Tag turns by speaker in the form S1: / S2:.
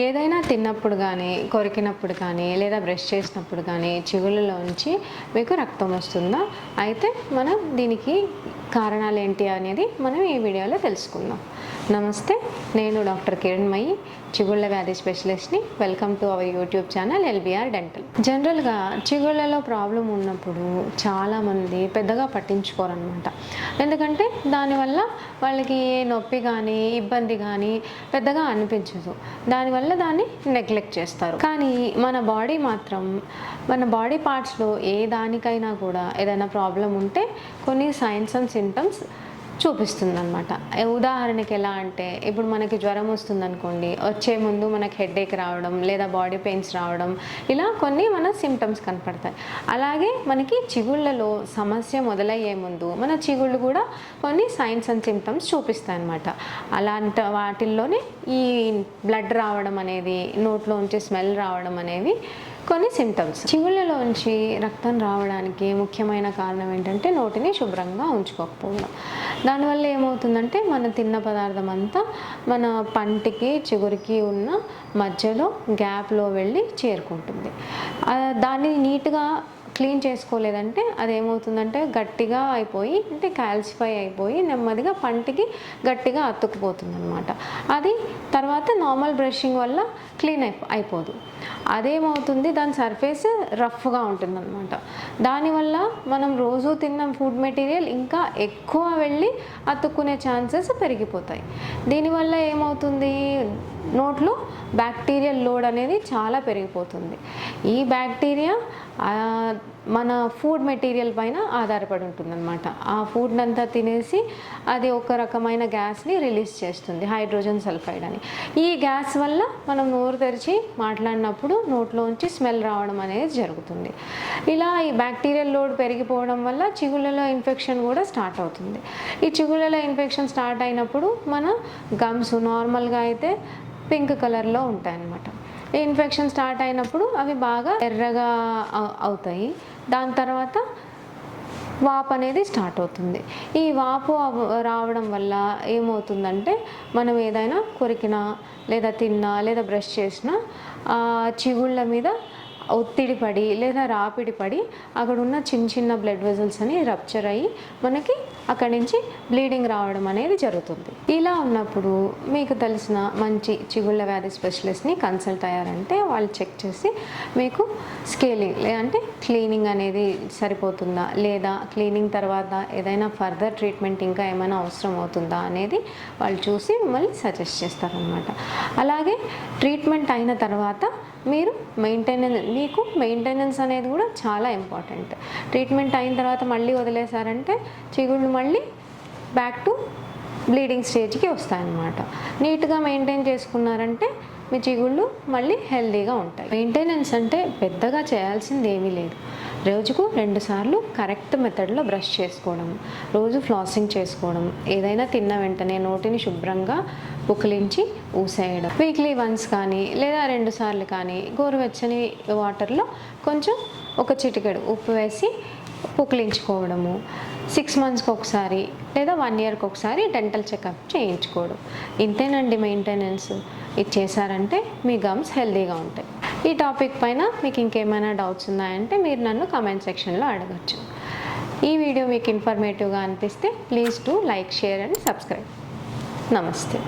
S1: ఏదైనా తిన్నప్పుడు కానీ కొరికినప్పుడు కానీ లేదా బ్రష్ చేసినప్పుడు కానీ చిగుళ్ళలోంచి మీకు రక్తం వస్తుందా? అయితే మనం దీనికి కారణాలు ఏంటి అనేది మనం ఈ వీడియోలో తెలుసుకుందాం. నమస్తే నేను డాక్టర్ కిరణ్మయి చిగుళ్ళ వ్యాధి స్పెషలిస్ట్ని. Welcome to our YouTube channel LBR dental. జనరల్గా చిగుళ్ళలో ప్రాబ్లం ఉన్నప్పుడు చాలామంది పెద్దగా పట్టించుకోరనమాట ఎందుకంటే దానివల్ల వాళ్ళకి ఏ నొప్పి కానీ ఇబ్బంది కానీ పెద్దగా అనిపించదు. దానివల్ల దాన్ని నెగ్లెక్ట్ చేస్తారు. కానీ మన బాడీ మాత్రం మన బాడీ పార్ట్స్లో ఏ దానికైనా కూడా ఏదైనా ప్రాబ్లం ఉంటే కొన్ని సైన్స్ అండ్ సింటమ్స్ చూపిస్తుంది అనమాట ఉదాహరణకి ఎలా అంటే ఇప్పుడు మనకి జ్వరం వస్తుంది అనుకోండి వచ్చే ముందు మనకి హెడేక్ రావడం లేదా బాడీ పెయిన్స్ రావడం ఇలా కొన్ని మన సిమ్టమ్స్ కనపడతాయి. అలాగే మనకి చిగుళ్ళలో సమస్య మొదలయ్యే ముందు మన చిగుళ్ళు కూడా కొన్ని సైన్స్ అండ్ సిమ్టమ్స్ చూపిస్తాయి అనమాట అలాంటి వాటిల్లోనే ఈ బ్లడ్ రావడం అనేది నోట్లోంచి స్మెల్ రావడం అనేవి కొన్ని సిమ్టమ్స్ చిగుళ్ళలోంచి రక్తం రావడానికి ముఖ్యమైన కారణం ఏంటంటే నోటిని శుభ్రంగా ఉంచుకోకపోవడం. దానివల్ల ఏమవుతుందంటే మన తిన్న పదార్థం అంతా మన పంటికి చిగురికి ఉన్న మధ్యలో గ్యాప్లో వెళ్ళి చేరుకుంటుంది. దాన్ని నీట్గా క్లీన్ చేసుకోలేదంటే అది ఏమవుతుందంటే గట్టిగా అయిపోయి అంటే కాల్సిఫై అయిపోయి నెమ్మదిగా పంటికి గట్టిగా అతుక్కుపోతుంది అనమాట అది తర్వాత నార్మల్ బ్రషింగ్ వల్ల క్లీన్ అయిపో అయిపోదు. అదేమవుతుంది దాని సర్ఫేస్ రఫ్గా ఉంటుంది అనమాట దానివల్ల మనం రోజు తిన్న ఫుడ్ మెటీరియల్ ఇంకా ఎక్కువ వెళ్ళి అతుక్కునే ఛాన్సెస్ పెరిగిపోతాయి. దీనివల్ల ఏమవుతుంది నోట్లో బ్యాక్టీరియల్ లోడ్ అనేది చాలా పెరిగిపోతుంది. ఈ బ్యాక్టీరియా మన ఫుడ్ మెటీరియల్ పైన ఆధారపడి ఉంటుందన్నమాట. ఆ ఫుడ్ అంతా తినేసి అది ఒక రకమైన గ్యాస్ని రిలీజ్ చేస్తుంది హైడ్రోజన్ సల్ఫైడ్ అని. ఈ గ్యాస్ వల్ల మనం నోరు తెరిచి మాట్లాడినప్పుడు నోట్లోంచి స్మెల్ రావడం అనేది జరుగుతుంది. ఇలా ఈ బ్యాక్టీరియల్ లోడ్ పెరిగిపోవడం వల్ల చిగుళ్ళలో ఇన్ఫెక్షన్ కూడా స్టార్ట్ అవుతుంది. ఈ చిగుళ్ళలో ఇన్ఫెక్షన్ స్టార్ట్ అయినప్పుడు మన గమ్స్ నార్మల్గా అయితే పింక్ కలర్లో ఉంటాయన్నమాట. ఇన్ఫెక్షన్ స్టార్ట్ అయినప్పుడు అవి బాగా ఎర్రగా అవుతాయి. దాని తర్వాత వాపు అనేది స్టార్ట్ అవుతుంది. ఈ వాపు రావడం వల్ల ఏమవుతుందంటే మనం ఏదైనా కొరికినా లేదా తిన్నా లేదా బ్రష్ చేసినా ఆ చిగుళ్ళ మీద ఒత్తిడి పడి లేదా రాపిడి పడి అక్కడ ఉన్న చిన్న చిన్న బ్లడ్ వెజల్స్ అని రప్చర్ అయ్యి మనకి అక్కడి నుంచి బ్లీడింగ్ రావడం అనేది జరుగుతుంది. ఇలా ఉన్నప్పుడు మీకు తెలిసిన మంచి చిగుళ్ళ వ్యాధి స్పెషలిస్ట్ని కన్సల్ట్ అయ్యారంటే వాళ్ళు చెక్ చేసి మీకు స్కేలింగ్ లేదంటే క్లీనింగ్ అనేది సరిపోతుందా? లేదా క్లీనింగ్ తర్వాత ఏదైనా ఫర్దర్ ట్రీట్మెంట్ ఇంకా ఏమైనా అవసరం అవుతుందా? అనేది వాళ్ళు చూసి మిమ్మల్ని సజెస్ట్ చేస్తారనమాట అలాగే ట్రీట్మెంట్ అయిన తర్వాత మీరు మెయింటెనెన్స్ మీకు మెయింటెనెన్స్ అనేది కూడా చాలా ఇంపార్టెంట్ ట్రీట్మెంట్ అయిన తర్వాత మళ్ళీ వదిలేశారంటే చిగుళ్ళు మళ్ళీ బ్యాక్ టు బ్లీడింగ్ స్టేజ్కి వస్తాయన్నమాట. నీట్గా మెయింటైన్ చేసుకున్నారంటే మీ చిగుళ్ళు మళ్ళీ హెల్దీగా ఉంటాయి. మెయింటెనెన్స్ అంటే పెద్దగా చేయాల్సింది ఏమీ లేదు. రోజుకు రెండుసార్లు కరెక్ట్ మెథడ్లో బ్రష్ చేసుకోవడం రోజు ఫ్లాసింగ్ చేసుకోవడం ఏదైనా తిన్న వెంటనే నోటిని శుభ్రంగా పుకిలించి ఊసేయడం. వీక్లీ వన్స్ కానీ లేదా రెండు సార్లు కానీ గోరువెచ్చని వాటర్లో కొంచెం ఒక చిటికెడు ఉప్పు వేసి పుకిలించుకోవడము. సిక్స్ మంత్స్కి ఒకసారి లేదా వన్ ఇయర్కి ఒకసారి డెంటల్ చెకప్ చేయించుకోవడం. ఇంతేనండి మెయింటెనెన్స్ ఇది చేశారంటే మీ గమ్స్ హెల్తీగా ఉంటాయి. ఈ టాపిక్ పైన మీకు ఇంకేమైనా డౌట్స్ ఉన్నాయంటే మీరు నన్ను కమెంట్ సెక్షన్లో అడగచ్చు. ఈ వీడియో మీకు ఇన్ఫర్మేటివ్గా అనిపిస్తే please to like share and subscribe. నమస్తే.